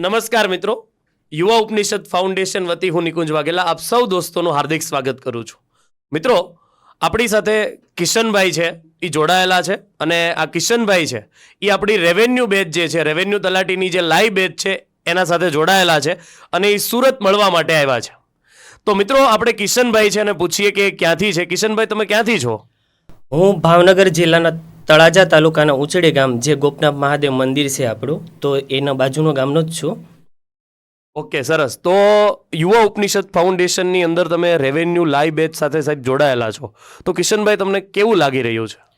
નમસ્કાર મિત્રો. યુવા ઉપનિષદ ફાઉન્ડેશન વતી હું નિકુંજ વાઘેલા આપ સૌ દોસ્તોનું હાર્દિક સ્વાગત કરું છું. મિત્રો, આપણી સાથે કિશનભાઈ છે, એ જોડાયેલા છે અને આ કિશનભાઈ છે, એ આપણી રેવન્યુ બેચ જે છે રેવન્યુ તલાટીની જે લાઈવ બેચ છે, એના સાથે જોડાયેલા છે અને એ સુરત મળવા માટે આવ્યા છે. તો મિત્રો, આપણે કિશનભાઈ છે અને પૂછીએ કે ક્યાંથી છે? કિશનભાઈ, તમે ક્યાંથી છો? હું ભાવનગર જિલ્લાના તળાજા તાલુકાના ઉચડી ગામ જે ગોપનાથ મહાદેવ મંદિર છે આપણું, તો એના બાજુનો ગામનો જ છું. ઓકે, સરસ. તો યુવા ઉપનિષદ ફાઉન્ડેશનની અંદર તમે રેવન્યુ લાઈવ બેચ સાથે સાહેબ જોડાયેલા છો. તો કિશનભાઈ, તમને કેવું લાગી રહ્યું છે?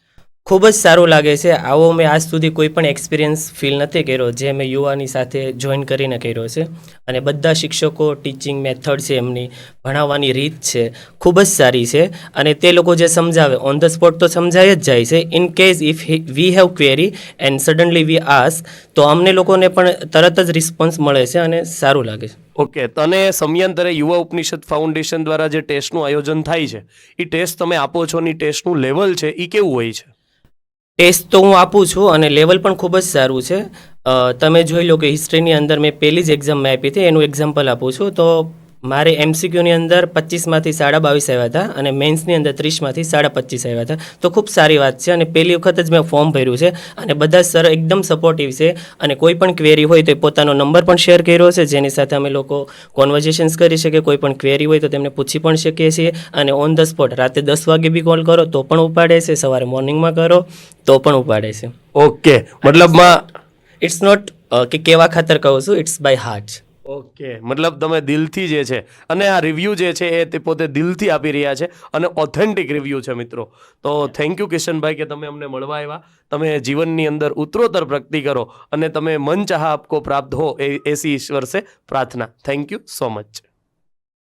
ખૂબ જ સારું લાગે છે. આવો મેં આજ સુધી કોઈ પણ એક્સપિરિયન્સ ફીલ નથી કર્યો જે મેં યુવાની સાથે જોઈન કરીને કર્યો છે. અને બધા શિક્ષકો ટીચિંગ મેથડ છે એમની, ભણાવવાની રીત છે. ખૂબ જ સારી છે. અને તે લોકો જે સમજાવે ઓન ધ સ્પોટ તો સમજાય જ જાય છે. In case if we have query and suddenly we આસ તો અમને લોકોને પણ તરત જ રિસ્પોન્સ મળે છે અને સારું લાગે છે. ઓકે તને સમયાંતરે યુવા ઉપનિષદ ફાઉન્ડેશન દ્વારા જે ટેસ્ટનું આયોજન થાય છે એ ટેસ્ટ તમે આપો છો અને ટેસ્ટનું લેવલ છે એ કેવું હોય છે? ટેસ્ટ તો હું આપું છું અને લેવલ પણ ખૂબ જ સારું છે. તમે જોઈ લો કે હિસ્ટ્રીની અંદર મેં પહેલી જ એક્ઝામ મેં આપી હતી, એનું એક્ઝામ્પલ આપું છું. તો મારે એમસીક્યુની અંદર પચીસમાંથી સાડા બાવીસ આવ્યા હતા અને મેન્સની અંદર ત્રીસમાંથી સાડા પચીસ આવ્યા હતા. તો ખૂબ સારી વાત છે અને પહેલી વખત જ મેં ફોર્મ ભર્યું છે અને બધા સર એકદમ સપોર્ટિવ છે અને કોઈ પણ ક્વેરી હોય તો એ પોતાનો નંબર પણ શેર કર્યો છે. જેની સાથે અમે લોકો કોન્વર્ઝેશન્સ કરી શકીએ કોઈ પણ ક્વેરી હોય તો તેમને પૂછી પણ શકીએ છીએ અને ઓન ધ સ્પોટ રાતે દસ વાગે બી કોલ કરો તો પણ ઉપાડે છે. સવારે મોર્નિંગમાં કરો તો પણ ઉપાડે છે. ઓકે મતલબમાં ઇટ્સ નોટ કે કેવા ખાતર કહું છું ઇટ્સ બાય હાર્ટ ઓકે. મતલબ તમે દિલથી જે છે, અને આ રિવ્યૂ જે છે એ તે પોતે દિલથી આપી રહ્યા છે અને ઓથેન્ટિક રિવ્યૂ છે મિત્રો. તો થેન્ક યુ કિશનભાઈ કે તમે અમને મળવા આવ્યા. તમે જીવનની અંદર ઉત્તરોત્તર પ્રગતિ કરો અને તમે મન ચાહ આપકો પ્રાપ્ત હો એ એસી ઈશ્વર સે પ્રાર્થના. Thank you so much